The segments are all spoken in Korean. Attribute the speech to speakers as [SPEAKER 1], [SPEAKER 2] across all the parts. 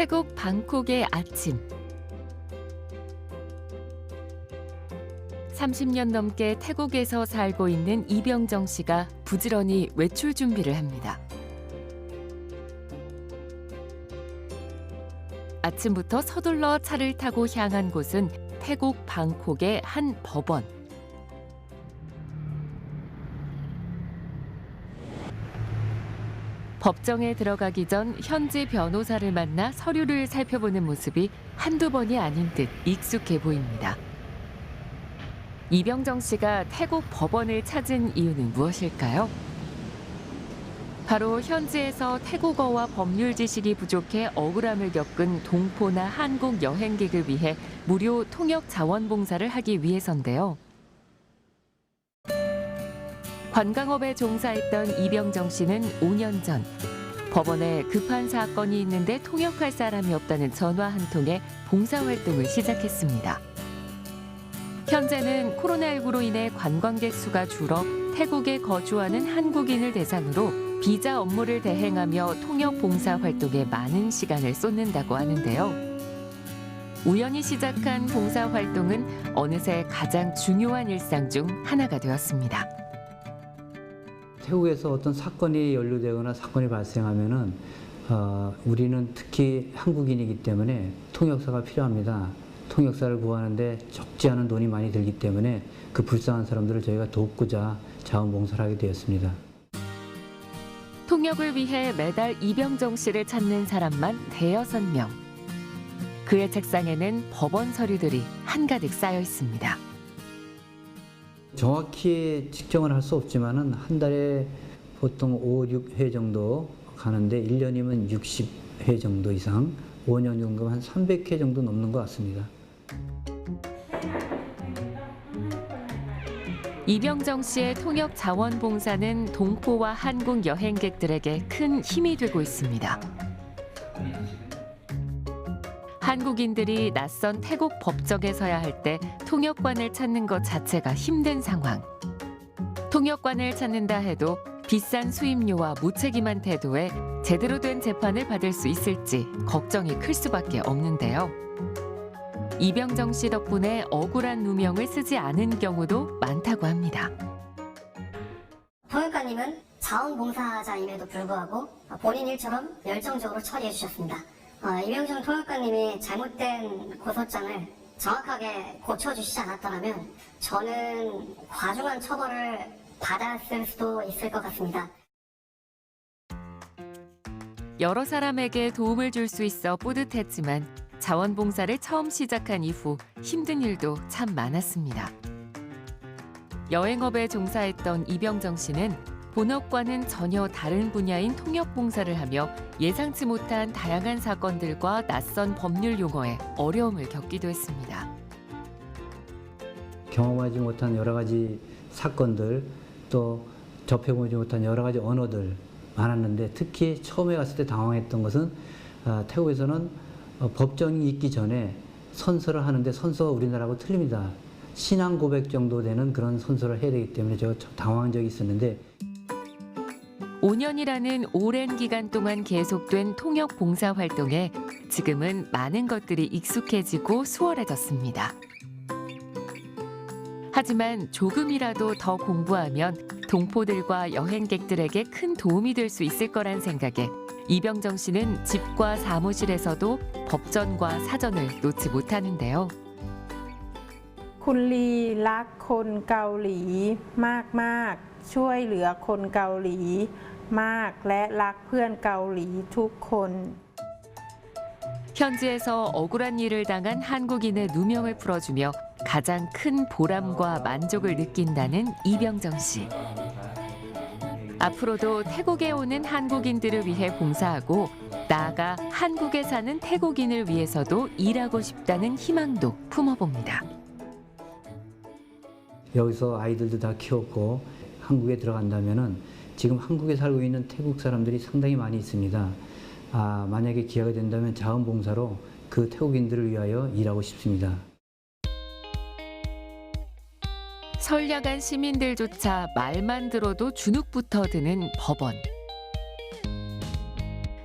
[SPEAKER 1] 태국 방콕의 아침. 30년 넘게 태국에서 살고 있는 이병정 씨가 부지런히 외출 준비를 합니다. 아침부터 서둘러 차를 타고 향한 곳은 태국 방콕의 한 법원. 법정에 들어가기 전 현지 변호사를 만나 서류를 살펴보는 모습이 한두 번이 아닌 듯 익숙해 보입니다. 이병정 씨가 태국 법원을 찾은 이유는 무엇일까요? 바로 현지에서 태국어와 법률 지식이 부족해 억울함을 겪은 동포나 한국 여행객을 위해 무료 통역 자원봉사를 하기 위해서인데요. 관광업에 종사했던 이병정 씨는 5년 전 법원에 급한 사건이 있는데 통역할 사람이 없다는 전화 한 통에 봉사활동을 시작했습니다. 현재는 코로나19로 인해 관광객 수가 줄어 태국에 거주하는 한국인을 대상으로 비자 업무를 대행하며 통역 봉사 활동에 많은 시간을 쏟는다고 하는데요. 우연히 시작한 봉사 활동은 어느새 가장 중요한 일상 중 하나가 되었습니다.
[SPEAKER 2] 태국에서 어떤 사건이 연루되거나 사건이 발생하면은 어, 우리는 특히 한국인이기 때문에 통역사가 필요합니다. 통역사를 구하는데 적지 않은 돈이 많이 들기 때문에 그 불쌍한 사람들을 저희가 돕고자 자원봉사를 하게 되었습니다.
[SPEAKER 1] 통역을 위해 매달 이병정 씨를 찾는 사람만 대여섯 명. 그의 책상에는 법원 서류들이 한가득 쌓여 있습니다.
[SPEAKER 2] 정확히 측정을 할 수 없지만은 한 달에 보통 5, 6회 정도 가는데 1년이면 60회 정도 이상, 5년 정도 한 300회 정도 넘는 것 같습니다.
[SPEAKER 1] 이병정 씨의 통역 자원봉사는 동포와 한국 여행객들에게 큰 힘이 되고 있습니다. 한국인들이 낯선 태국 법정에 서야 할 때 통역관을 찾는 것 자체가 힘든 상황. 통역관을 찾는다 해도 비싼 수임료와 무책임한 태도에 제대로 된 재판을 받을 수 있을지 걱정이 클 수밖에 없는데요. 이병정 씨 덕분에 억울한 누명을 쓰지 않은 경우도 많다고 합니다.
[SPEAKER 3] 통역관님은 자원봉사자임에도 불구하고 본인 일처럼 열정적으로 처리해 주셨습니다. 어, 이병정 통역관님이 잘못된 고소장을 정확하게 고쳐주시지 않았더라면 저는 과중한 처벌을 받았을 수도 있을 것 같습니다.
[SPEAKER 1] 여러 사람에게 도움을 줄 수 있어 뿌듯했지만 자원봉사를 처음 시작한 이후 힘든 일도 참 많았습니다. 여행업에 종사했던 이병정 씨는 본업과는 전혀 다른 분야인 통역 봉사를 하며 예상치 못한 다양한 사건들과 낯선 법률 용어에 어려움을 겪기도 했습니다.
[SPEAKER 2] 경험하지 못한 여러 가지 사건들 또 접해보지 못한 여러 가지 언어들 많았는데 특히 처음에 갔을 때 당황했던 것은 아, 태국에서는 어, 법정이 있기 전에 선서를 하는데 선서가 우리나라하고 틀립니다. 신앙 고백 정도 되는 그런 선서를 해야 되기 때문에 제가 참 당황한 적이 있었는데
[SPEAKER 1] 5년이라는 오랜 기간 동안 계속된 통역 봉사 활동에 지금은 많은 것들이 익숙해지고 수월해졌습니다. 하지만 조금이라도 더 공부하면 동포들과 여행객들에게 큰 도움이 될 수 있을 거란 생각에 이병정 씨는 집과 사무실에서도 법전과 사전을 놓지 못하는데요.
[SPEAKER 4] คุณลีรักคนเกาหลีมากๆ ช่วยเหลือคนเกาหลี มากและรักเพื่อนเกาหลีทุกคน
[SPEAKER 1] 현지에서 억울한 일을 당한 한국인의 누명을 풀어주며 가장 큰 보람과 만족을 느낀다는 이병정 씨. 앞으로도 태국에 오는 한국인들을 위해 봉사하고 나아가 한국에 사는 태국인을 위해서도 일하고 싶다는 희망도 품어봅니다.
[SPEAKER 2] 여기서 아이들도 다 키웠고 한국에 들어간다면은 지금 한국에 살고 있는 태국 사람들이 상당히 많이 있습니다. 아, 만약에 기회가 된다면 자원봉사로 그 태국인들을 위하여 일하고 싶습니다.
[SPEAKER 1] 선량한 시민들조차 말만 들어도 주눅부터 드는 법원.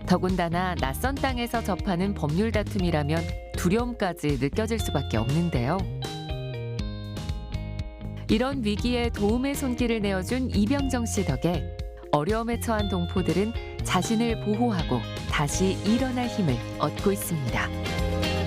[SPEAKER 1] 더군다나 낯선 땅에서 접하는 법률 다툼이라면 두려움까지 느껴질 수밖에 없는데요. 이런 위기에 도움의 손길을 내어준 이병정 씨 덕에 어려움에 처한 동포들은 자신을 보호하고 다시 일어날 힘을 얻고 있습니다.